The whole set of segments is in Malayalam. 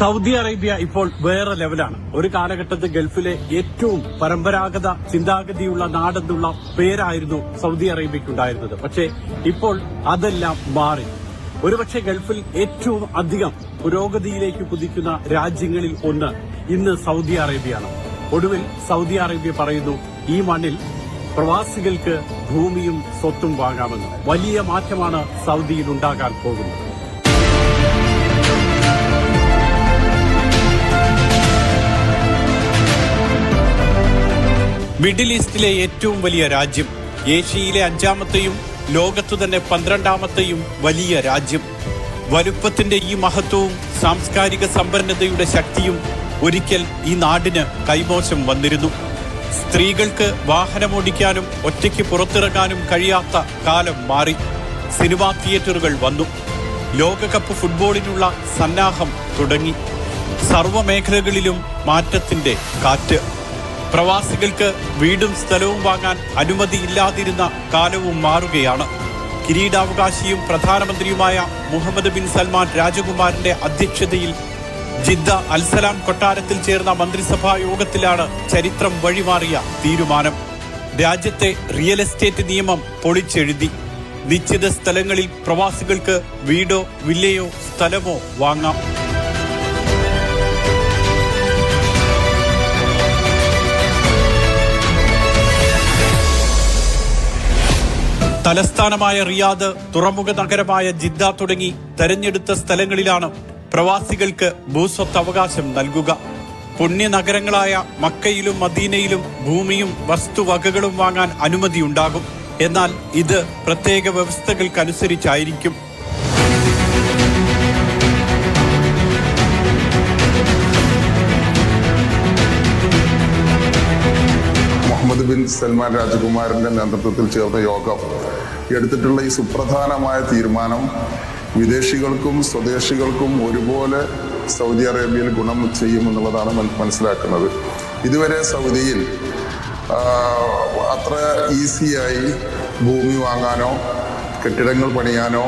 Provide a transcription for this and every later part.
സൗദി അറേബ്യ ഇപ്പോൾ വേറെ ലെവലാണ്. ഒരു കാലഘട്ടത്തിൽ ഗൾഫിലെ ഏറ്റവും പരമ്പരാഗത ചിന്താഗതിയുള്ള നാടെന്നുള്ള പേരായിരുന്നു സൗദി അറേബ്യക്കുണ്ടായിരുന്നത് പക്ഷേ ഇപ്പോൾ അതെല്ലാം മാറി. ഒരുപക്ഷെ ഗൾഫിൽ ഏറ്റവും അധികം പുരോഗതിയിലേക്ക് കുതിക്കുന്ന രാജ്യങ്ങളിൽ ഒന്ന് ഇന്ന് സൗദി അറേബ്യയാണ്. ഒടുവിൽ സൗദി അറേബ്യ പറയുന്നു ഈ മണ്ണിൽ പ്രവാസികൾക്ക് ഭൂമിയും സ്വത്തും വാങ്ങാമെന്ന്. വലിയ മാറ്റമാണ് സൗദിയിൽ ഉണ്ടാകാൻ പോകുന്നത്. മിഡിൽ ഈസ്റ്റിലെ ഏറ്റവും വലിയ രാജ്യം ഏഷ്യയിലെ അഞ്ചാമത്തെയും ലോകത്തു തന്നെ പന്ത്രണ്ടാമത്തെയും വലിയ രാജ്യം. വലുപ്പത്തിന്റെ ഈ മഹത്വവും സാംസ്കാരിക സമ്പന്നതയുടെ ശക്തിയും ഒരിക്കൽ ഈ നാടിന് കൈമോശം വന്നിരുന്നു. സ്ത്രീകൾക്ക് വാഹനമോടിക്കാനും ഒറ്റയ്ക്ക് പുറത്തിറങ്ങാനും കഴിയാത്ത കാലം മാറി. സിനിമാ തിയേറ്ററുകൾ വന്നു. ലോകകപ്പ് ഫുട്ബോളിനുള്ള സന്നാഹം തുടങ്ങി. സർവമേഖലകളിലും മാറ്റത്തിന്റെ കാറ്റ്. പ്രവാസികൾക്ക് വീടും സ്ഥലവും വാങ്ങാൻ അനുമതി ഇല്ലാതിരുന്ന കാലവും മാറുകയാണ്. കിരീടാവകാശിയും പ്രധാനമന്ത്രിയുമായ മുഹമ്മദ് ബിൻ സൽമാൻ രാജകുമാരന്റെ അധ്യക്ഷതയിൽ ജിദ്ദ അൽസലാം കൊട്ടാരത്തിൽ ചേർന്ന മന്ത്രിസഭാ യോഗത്തിലാണ് ചരിത്രം വഴിമാറിയ തീരുമാനം. രാജ്യത്തെ റിയൽ എസ്റ്റേറ്റ് നിയമം പൊളിച്ചെഴുതി. നിശ്ചിത സ്ഥലങ്ങളിൽ പ്രവാസികൾക്ക് വീടോ വില്ലയോ സ്ഥലമോ വാങ്ങാം. തലസ്ഥാനമായ റിയാദ് തുറമുഖ നഗരമായ ജിദ്ദ തുടങ്ങി തെരഞ്ഞെടുത്ത സ്ഥലങ്ങളിലാണ് പ്രവാസികൾക്ക് ഭൂസ്വത്ത് അവകാശം നൽകുക. പുണ്യ നഗരങ്ങളായ മക്കയിലും മദീനയിലും ഭൂമിയും വസ്തുവകകളും വാങ്ങാൻ അനുമതിയുണ്ടാകും. എന്നാൽ ഇത് പ്രത്യേക വ്യവസ്ഥകൾക്കനുസരിച്ചായിരിക്കും. മുഹമ്മദ് ബിൻ സൽമാൻ രാജകുമാരന്റെ നേതൃത്വത്തിൽ ചേർന്ന യോഗം എടുത്തിട്ടുള്ള ഈ സുപ്രധാനമായ തീരുമാനം വിദേശികൾക്കും സ്വദേശികൾക്കും ഒരുപോലെ സൗദി അറേബ്യയിൽ ഗുണം ചെയ്യുമെന്നുള്ളതാണ് മനസ്സിലാക്കുന്നത്. ഇതുവരെ സൗദിയിൽ അത്ര ഈസിയായി ഭൂമി വാങ്ങാനോ കെട്ടിടങ്ങൾ പണിയാനോ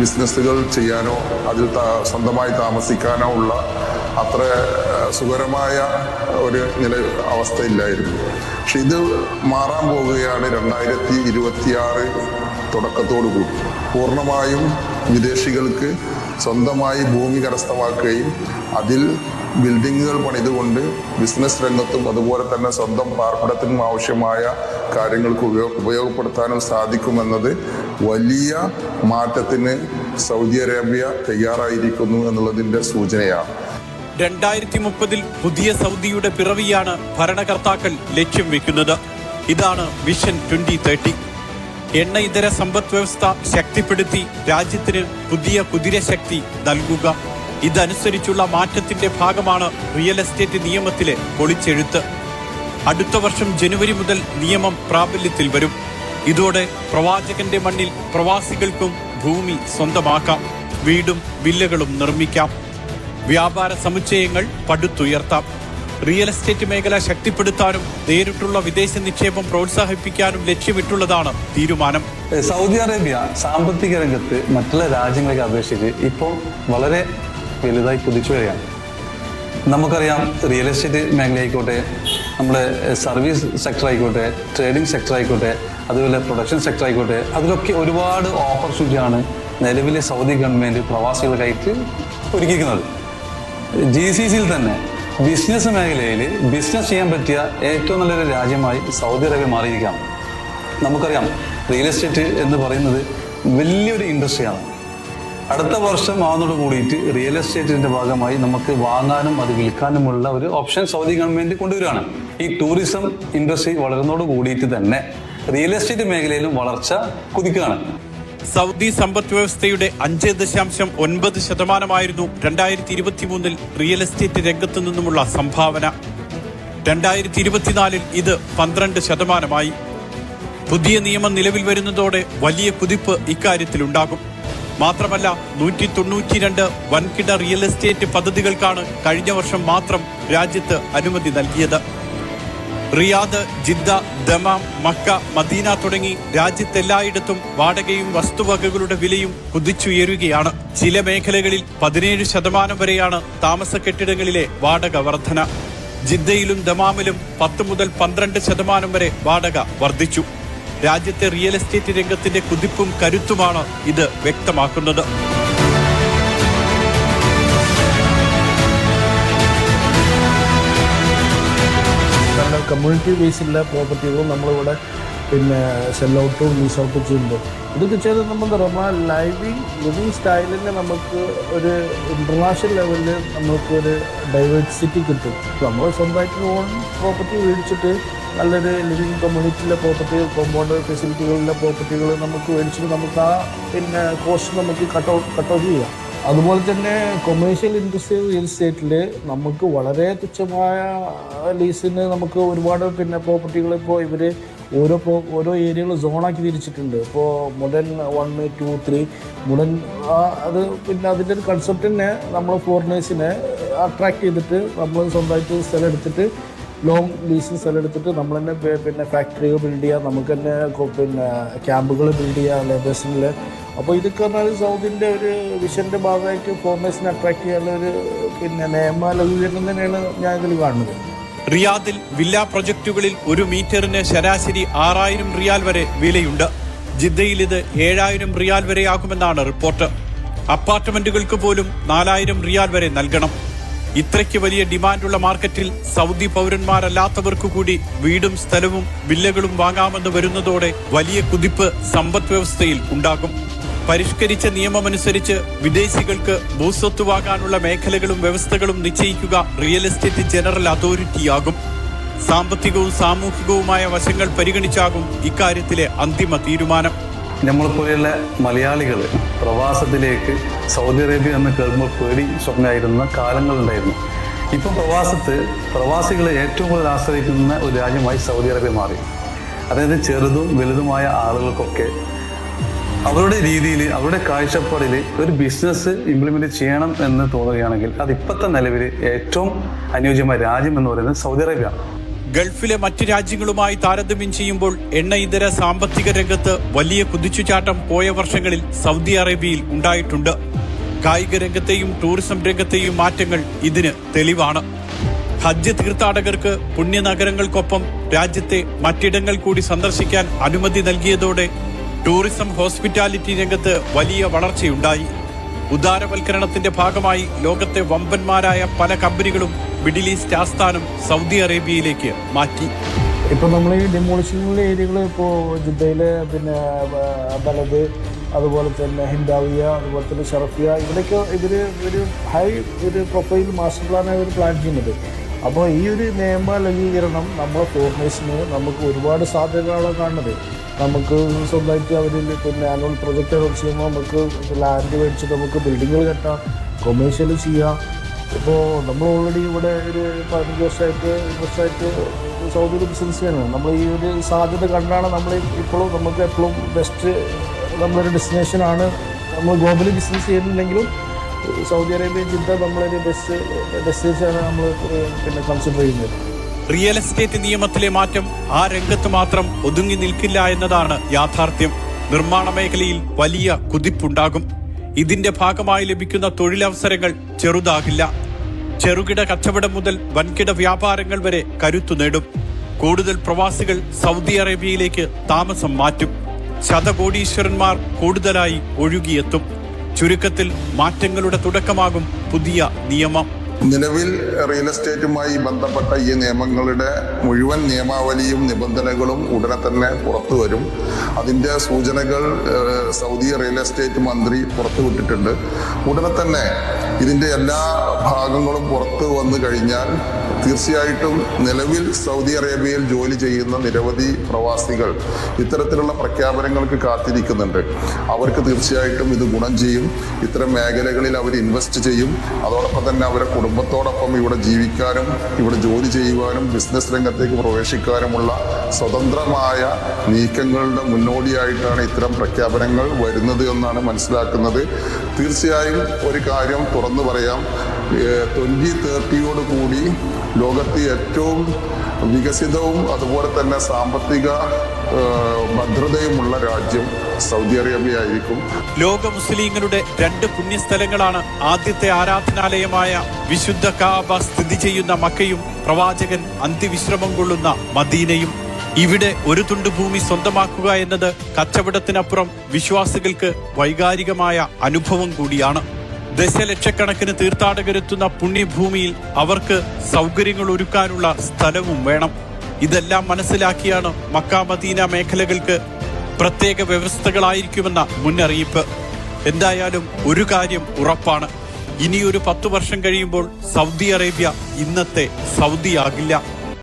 ബിസിനസ്സുകൾ ചെയ്യാനോ അതിൽ സ്വന്തമായി താമസിക്കാനോ ഉള്ള അത്ര സുഖകരമായ ഒരു നില അവസ്ഥയില്ലായിരുന്നു. പക്ഷെ ഇത് മാറാൻ പോവുകയാണ് രണ്ടായിരത്തി ഇരുപത്തിയാറ് തുടക്കത്തോടു കൂടി. പൂർണമായും വിദേശികൾക്ക് സ്വന്തമായി ഭൂമി കരസ്ഥമാക്കുകയും അതിൽ ബിൽഡിങ്ങുകൾ പണിതുകൊണ്ട് ബിസിനസ് രംഗത്തും അതുപോലെ തന്നെ സ്വന്തം പാർപ്പിടത്തിനും ആവശ്യമായ കാര്യങ്ങൾക്ക് ഉപയോഗ ഉപയോഗപ്പെടുത്താനും സാധിക്കുമെന്നത് വലിയ മാറ്റത്തിന് സൗദി അറേബ്യ തയ്യാറായിരിക്കുന്നു എന്നുള്ളതിന്റെ സൂചനയാണ്. രണ്ടായിരത്തി മുപ്പതിൽ പുതിയ സൗദിയുടെ പിറവിയാണ് ഭരണകർത്താക്കൾ ലക്ഷ്യം വെക്കുന്നത്. ഇതാണ് വിഷൻ ട്വന്റി തേർട്ടി. എണ്ണ ഇതര സമ്പദ് വ്യവസ്ഥ ശക്തിപ്പെടുത്തി രാജ്യത്തിന് പുതിയ കുതിരശക്തി നൽകുക. ഇതനുസരിച്ചുള്ള മാറ്റത്തിന്റെ ഭാഗമാണ് റിയൽ എസ്റ്റേറ്റ് നിയമത്തിലെ പൊളിച്ചെഴുത്ത്. അടുത്ത വർഷം ജനുവരി മുതൽ നിയമം പ്രാബല്യത്തിൽ വരും. ഇതോടെ പ്രവാചകന്റെ മണ്ണിൽ പ്രവാസികൾക്കും ഭൂമി സ്വന്തമാക്കാം. വീടും വില്ലകളും നിർമ്മിക്കാം. വ്യാപാര സമുച്ചയങ്ങൾ പടുത്തുയർത്താം. റിയൽ എസ്റ്റേറ്റ് മേഖല ശക്തിപ്പെടുത്താനും നേരിട്ടുള്ള വിദേശ നിക്ഷേപം പ്രോത്സാഹിപ്പിക്കാനും ലക്ഷ്യമിട്ടുള്ളതാണ് തീരുമാനം. സൗദി അറേബ്യ സാമ്പത്തിക രംഗത്ത് മറ്റുള്ള രാജ്യങ്ങളെ അപേക്ഷിച്ച് ഇപ്പോൾ വളരെ വലുതായി കുതിച്ചു വരികയാണ്. നമുക്കറിയാം റിയൽ എസ്റ്റേറ്റ് മേഖലയായിക്കോട്ടെ നമ്മുടെ സർവീസ് സെക്ടർ ആയിക്കോട്ടെ ട്രേഡിംഗ് സെക്ടർ ആയിക്കോട്ടെ അതുപോലെ പ്രൊഡക്ഷൻ സെക്ടർ ആയിക്കോട്ടെ അതിലൊക്കെ ഒരുപാട് ഓപ്പർച്യൂണിറ്റിയാണ് നിലവിലെ സൗദി ഗവൺമെന്റ് പ്രവാസികൾക്കായിട്ട് ഒരുക്കിയിരിക്കുന്നത്. ജി സി സിയിൽ തന്നെ ബിസിനസ് മേഖലയിൽ ബിസിനസ് ചെയ്യാൻ പറ്റിയ ഏറ്റവും നല്ലൊരു രാജ്യമായി സൗദി അറേബ്യ മാറിയിരിക്കുകയാണ്. നമുക്കറിയാം റിയൽ എസ്റ്റേറ്റ് എന്ന് പറയുന്നത് വലിയൊരു ഇൻഡസ്ട്രിയാണ് അടുത്ത വർഷം ആവുന്നതോട് കൂടിയിട്ട് റിയൽ എസ്റ്റേറ്റിന്റെ ഭാഗമായി നമുക്ക് വാങ്ങാനും അത് വിൽക്കാനുമുള്ള ഒരു ഓപ്ഷൻ സൗദി ഗവൺമെന്റ് കൊണ്ടുവരികയാണ്. ഈ ടൂറിസം ഇൻഡസ്ട്രി വളരുന്നതോട് കൂടിയിട്ട് തന്നെ റിയൽ എസ്റ്റേറ്റ് മേഖലയിലും വളർച്ച കുതിക്കുകയാണ്. സൗദി സമ്പദ് വ്യവസ്ഥയുടെ അഞ്ച് ദശാംശം ഒൻപത് ശതമാനമായിരുന്നു രണ്ടായിരത്തി ഇരുപത്തിമൂന്നിൽ റിയൽ എസ്റ്റേറ്റ് രംഗത്തു നിന്നുമുള്ള സംഭാവന. രണ്ടായിരത്തി ഇരുപത്തിനാലിൽ ഇത് പന്ത്രണ്ട് ശതമാനമായി. പുതിയ നിയമം നിലവിൽ വരുന്നതോടെ വലിയ കുതിപ്പ് ഇക്കാര്യത്തിലുണ്ടാകും. മാത്രമല്ല നൂറ്റി തൊണ്ണൂറ്റിരണ്ട് വൻകിട റിയൽ എസ്റ്റേറ്റ് പദ്ധതികൾക്കാണ് കഴിഞ്ഞ വർഷം മാത്രം രാജ്യത്ത് അനുമതി നൽകിയത്. Riyadh Jeddah Dammam Mecca Medina തുടങ്ങി രാജ്യത്തെല്ലായിടത്തും വാടകയും വസ്തുവകകളുടെ വിലയും കുതിച്ചുയരുകയാണ്. ചില മേഖലകളിൽ പതിനേഴ് ശതമാനം വരെയാണ് താമസ കെട്ടിടങ്ങളിലെ വാടക വർധന. ജിദ്ദയിലും ദമാമിലും പത്ത് മുതൽ പന്ത്രണ്ട് ശതമാനം വരെ വാടക വർദ്ധിച്ചു രാജ്യത്തെ റിയൽ എസ്റ്റേറ്റ് രംഗത്തിന്റെ കുതിപ്പും കരുത്തുമാണ് ഇത് വ്യക്തമാക്കുന്നത്. കമ്മ്യൂണിറ്റി ബേസിലുള്ള പ്രോപ്പർട്ടികളും നമ്മളിവിടെ പിന്നെ സെൽ ഔട്ടും ചെയ്യുന്നുണ്ട്. ഇതൊക്കെ ചെയ്ത് നമുക്ക് നമ്മൾ ലൈവിങ് ലിവിങ് സ്റ്റൈലിന് നമുക്ക് ഒരു ഇന്റർനാഷണൽ ലെവലിൽ നമുക്ക് ഒരു ഡൈവേഴ്സിറ്റി കിട്ടും. നമ്മൾ സ്വന്തമായിട്ട് ഓൺ പ്രോപ്പർട്ടി മേടിച്ചിട്ട് നല്ലൊരു ലിവിങ് കമ്മ്യൂണിറ്റിയിലെ പ്രോപ്പർട്ടി കോമ്പൗണ്ട് ഫെസിലിറ്റികളിലെ പ്രോപ്പർട്ടികൾ നമുക്ക് മേടിച്ചിട്ട് നമുക്ക് ആ പിന്നെ കോസ്റ്റ് നമുക്ക് കട്ട് ഔട്ട് കട്ട് ഔട്ട് ചെയ്യാം. അതുപോലെ തന്നെ കൊമേഴ്ഷ്യൽ ഇൻഡസ്ട്രിയൽ റിയൽ എസ്റ്റേറ്റിൽ നമുക്ക് വളരെ തുച്ഛമായ ലീസിന് നമുക്ക് ഒരുപാട് പിന്നെ പ്രോപ്പർട്ടികൾ ഇപ്പോൾ ഇവർ ഓരോ ഓരോ ഏരിയകൾ സോണാക്കി തിരിച്ചിട്ടുണ്ട്. ഇപ്പോൾ മുടൻ വൺ ടു ത്രീ മുടൻ അത് പിന്നെ അതിന്റെ ഒരു കൺസെപ്റ്റിനെ നമ്മൾ ഫോറിനേഴ്സിനെ അട്രാക്ട് ചെയ്തിട്ട് നമ്മൾ സ്വന്തമായിട്ട് സ്ഥലം എടുത്തിട്ട് ലോങ് ലീസിന് സ്ഥലം എടുത്തിട്ട് നമ്മൾ തന്നെ പിന്നെ ഫാക്ടറികൾ ബിൽഡ് ചെയ്യുക നമുക്ക് തന്നെ പിന്നെ ക്യാമ്പുകൾ ബിൽഡ് ചെയ്യുക ലേബേഴ്സിനിൽ അപ്പോൾ ഇതൊക്കെ പറഞ്ഞാൽ സൗദിന്റെ ഒരു വിഷന്റെ ഭാഗമായിട്ട് ഫോമേഴ്സിനെ അട്രാക്ട് ചെയ്യാനുള്ള ഒരു പിന്നെ നിയമ ലഘൂകരണം തന്നെയാണ് ഞാൻ ഇതിൽ കാണുന്നത്. റിയാദിൽ വില്ല പ്രൊജക്റ്റുകളിൽ ഒരു മീറ്ററിന് ശരാശരി ആറായിരം റിയാൽ വരെ വിലയുണ്ട്. ജിദ്ദയിൽ ഇത് ഏഴായിരം റിയാൽ വരെയാകുമെന്നാണ് റിപ്പോർട്ട്. അപ്പാർട്ട്മെന്റുകൾക്ക് പോലും നാലായിരം റിയാൽ വരെ നൽകണം. ഇത്രയ്ക്ക് വലിയ ഡിമാൻഡുള്ള മാർക്കറ്റിൽ സൗദി പൗരന്മാരല്ലാത്തവർക്കു കൂടി വീടും സ്ഥലവും വില്ലകളും വാങ്ങാമെന്ന് വരുന്നതോടെ വലിയ കുതിപ്പ് സമ്പദ് വ്യവസ്ഥയിൽ ഉണ്ടാകും. പരിഷ്കരിച്ച നിയമമനുസരിച്ച് വിദേശികൾക്ക് ഭൂസ്വത്തുവാകാനുള്ള മേഖലകളും വ്യവസ്ഥകളും നിശ്ചയിക്കുക റിയൽ എസ്റ്റേറ്റ് ജനറൽ അതോറിറ്റിയാകും. സാമ്പത്തികവും സാമൂഹികവുമായ വശങ്ങൾ പരിഗണിച്ചാകും ഇക്കാര്യത്തിലെ അന്തിമ തീരുമാനം. നമ്മളെപ്പോലെയുള്ള മലയാളികൾ പ്രവാസത്തിലേക്ക് സൗദി അറേബ്യ എന്ന് കേൾക്കുമ്പോൾ പേടി സ്വപ്നമായിരുന്ന കാലങ്ങളുണ്ടായിരുന്നു ഇപ്പം പ്രവാസത്ത് പ്രവാസികളെ ഏറ്റവും കൂടുതൽ ആശ്രയിക്കുന്ന ഒരു രാജ്യമായി സൗദി അറേബ്യ മാറി. അതായത് ചെറുതും വലുതുമായ ആളുകൾക്കൊക്കെ അവരുടെ രീതിയിൽ അവരുടെ കാഴ്ചപ്പാടിൽ ഒരു ബിസിനസ് ഇംപ്ലിമെന്റ് ചെയ്യണം എന്ന് തോന്നുകയാണെങ്കിൽ അത് ഇപ്പോഴത്തെ നിലവിൽ ഏറ്റവും അനുയോജ്യമായ രാജ്യം എന്ന് പറയുന്നത് സൗദി അറേബ്യ. ഗൾഫിലെ മറ്റ് രാജ്യങ്ങളുമായി താരതമ്യം ചെയ്യുമ്പോൾ എണ്ണ ഇതര സാമ്പത്തിക രംഗത്ത് വലിയ കുതിച്ചുചാട്ടം പോയ വർഷങ്ങളിൽ സൗദി അറേബ്യയിൽ ഉണ്ടായിട്ടുണ്ട്. കായിക രംഗത്തെയും ടൂറിസം രംഗത്തെയും മാറ്റങ്ങൾ ഇതിന് തെളിവാണ്. ഹജ്ജ് തീർത്ഥാടകർക്ക് പുണ്യനഗരങ്ങൾക്കൊപ്പം രാജ്യത്തെ മറ്റിടങ്ങൾ കൂടി സന്ദർശിക്കാൻ അനുമതി നൽകിയതോടെ ടൂറിസം ഹോസ്പിറ്റാലിറ്റി രംഗത്ത് വലിയ വളർച്ചയുണ്ടായി. ഉദാരവൽക്കരണത്തിന്റെ ഭാഗമായി ലോകത്തെ വമ്പന്മാരായ പല കമ്പനികളും മിഡിൽ ഈസ്റ്റ് ആസ്ഥാനം സൗദി അറേബ്യയിലേക്ക് മാറ്റി. ഇപ്പൊ നമ്മൾ ഈ ഡിമോളിഷനുള്ള ഏരിയകൾ ഇപ്പോ ജിദ്ദയിലെ പിന്നെ ബലത് അതുപോലെ തന്നെ ഹിൻഡാവിയ അതുപോലെ തന്നെ ഷറഫിയ ഇവിടെയൊക്കെ ഇവർ ഒരു ഹൈ ഒരു പ്രൊഫൈൽ മാസ്റ്റർ പ്ലാൻ ഇവർ പ്ലാൻ ചെയ്യുന്നത്. അപ്പോൾ ഈ ഒരു നിയമ ലംഘീകരണം നമ്മുടെ ഫോർമേഷന് നമുക്ക് ഒരുപാട് സാധ്യതകളാണ് കാണുന്നത്. നമുക്ക് സ്വന്തമായിട്ട് അവരിൽ പിന്നെ ആനുവൽ പ്രൊജക്റ്റ് ചെയ്യുമ്പോൾ നമുക്ക് ലാൻഡ് മേടിച്ചിട്ട് നമുക്ക് ബിൽഡിങ്ങുകൾ കെട്ടാം കൊമേഴ്ഷ്യൽ ചെയ്യാം. ഇപ്പോൾ നമ്മൾ ഓൾറെഡി ഇവിടെ ഒരു പതിനഞ്ച് വർഷമായിട്ട് വർഷമായിട്ട് സൗദിയിൽ ബിസിനസ് ചെയ്യണം നമ്മൾ ഈ ഒരു സാധ്യത കണ്ടാണ് നമ്മൾ ഇപ്പോഴും നമുക്ക് എപ്പോഴും ബെസ്റ്റ് നമ്മളൊരു ഡെസ്റ്റിനേഷനാണ് നമ്മൾ ഗ്ലോബലി ബിസിനസ് ചെയ്യുന്നുണ്ടെങ്കിലും സൗദി അറേബ്യ ജിദ്ദ നമ്മളൊരു ബെസ്റ്റ് ഡെസ്റ്റിനേഷനാണ് നമ്മൾ പിന്നെ കൺസിഡർ ചെയ്യുന്നത്. റിയൽ എസ്റ്റേറ്റ് നിയമത്തിലെ മാറ്റം ആ രംഗത്ത് മാത്രം ഒതുങ്ങി നിൽക്കില്ല എന്നതാണ് യാഥാർത്ഥ്യം. നിർമ്മാണ മേഖലയിൽ വലിയ കുതിപ്പുണ്ടാകും. ഇതിന്റെ ഭാഗമായി ലഭിക്കുന്ന തൊഴിലവസരങ്ങൾ ചെറുതാകില്ല. ചെറുകിട കച്ചവടം മുതൽ വൻകിട വ്യാപാരങ്ങൾ വരെ കരുത്തു നേടും. കൂടുതൽ പ്രവാസികൾ സൗദി അറേബ്യയിലേക്ക് താമസം മാറ്റും. ശതകോടീശ്വരന്മാർ കൂടുതലായി ഒഴുകിയെത്തും. ചുരുക്കത്തിൽ മാറ്റങ്ങളുടെ തുടക്കമാകും പുതിയ നിയമം. നിലവിൽ റിയൽ എസ്റ്റേറ്റുമായി ബന്ധപ്പെട്ട ഈ നിയമങ്ങളുടെ മുഴുവൻ നിയമാവലിയും നിബന്ധനകളും ഉടനെ തന്നെ പുറത്തു വരും. അതിന്റെ സൂചനകൾ സൗദി റിയൽ എസ്റ്റേറ്റ് മന്ത്രി പുറത്തുവിട്ടിട്ടുണ്ട് ഉടനെ തന്നെ ഇതിന്റെ എല്ലാ ഭാഗങ്ങളും പുറത്തു വന്നു കഴിഞ്ഞാൽ തീർച്ചയായിട്ടും നിലവിൽ സൗദി അറേബ്യയിൽ ജോലി ചെയ്യുന്ന നിരവധി പ്രവാസികൾ ഇത്തരത്തിലുള്ള പ്രഖ്യാപനങ്ങൾക്ക് കാത്തിരിക്കുന്നുണ്ട്. അവർക്ക് തീർച്ചയായിട്ടും ഇത് ഗുണം ചെയ്യും. ഇത്തരം മേഖലകളിൽ അവർ ഇൻവെസ്റ്റ് ചെയ്യും. അതോടൊപ്പം തന്നെ അവരെ കുടുംബത്തോടൊപ്പം ഇവിടെ ജീവിക്കാനും ഇവിടെ ജോലി ചെയ്യുവാനും ബിസിനസ് രംഗത്തേക്ക് പ്രവേശിക്കാനുമുള്ള സ്വതന്ത്രമായ നീക്കങ്ങളുടെ മുന്നോടിയായിട്ടാണ് ഇത്തരം പ്രഖ്യാപനങ്ങൾ വരുന്നത് എന്നാണ് മനസ്സിലാക്കുന്നത്. തീർച്ചയായും ഒരു കാര്യം തുറന്നു പറയാം. ട്വന്റി തേർട്ടിയോട് കൂടി ലോകത്തെ ഏറ്റവും വികസിതവും അതുപോലെ തന്നെ സാമ്പത്തിക ഭദ്രതയുമുള്ള രാജ്യം സൗദി അറേബ്യ ആയിരിക്കും ലോക മുസ്ലിങ്ങളുടെ രണ്ട് പുണ്യസ്ഥലങ്ങളാണ് ആദ്യത്തെ ആരാധനാലയമായ വിശുദ്ധ കാബ സ്ഥിതി ചെയ്യുന്ന മക്കയും പ്രവാചകൻ അന്ത്യവിശ്രമം കൊള്ളുന്ന മദീനയും. ഇവിടെ ഒരു തുണ്ട് ഭൂമി സ്വന്തമാക്കുക എന്നത് കച്ചവടത്തിനപ്പുറം വിശ്വാസികൾക്ക് വൈകാരികമായ അനുഭവം കൂടിയാണ്. ദശലക്ഷക്കണക്കിന് തീർത്ഥാടകരെത്തുന്ന പുണ്യഭൂമിയിൽ അവർക്ക് സൗകര്യങ്ങൾ ഒരുക്കാനുള്ള സ്ഥലവും വേണം. ഇതെല്ലാം മനസ്സിലാക്കിയാണ് മക്ക മദീന മേഖലകൾക്ക് പ്രത്യേക വ്യവസ്ഥകളായിരിക്കുമെന്ന മുന്നറിയിപ്പ്. എന്തായാലും ഒരു കാര്യം ഉറപ്പാണ്. ഇനിയൊരു പത്തു വർഷം കഴിയുമ്പോൾ സൗദി അറേബ്യ ഇന്നത്തെ സൗദി ആകില്ല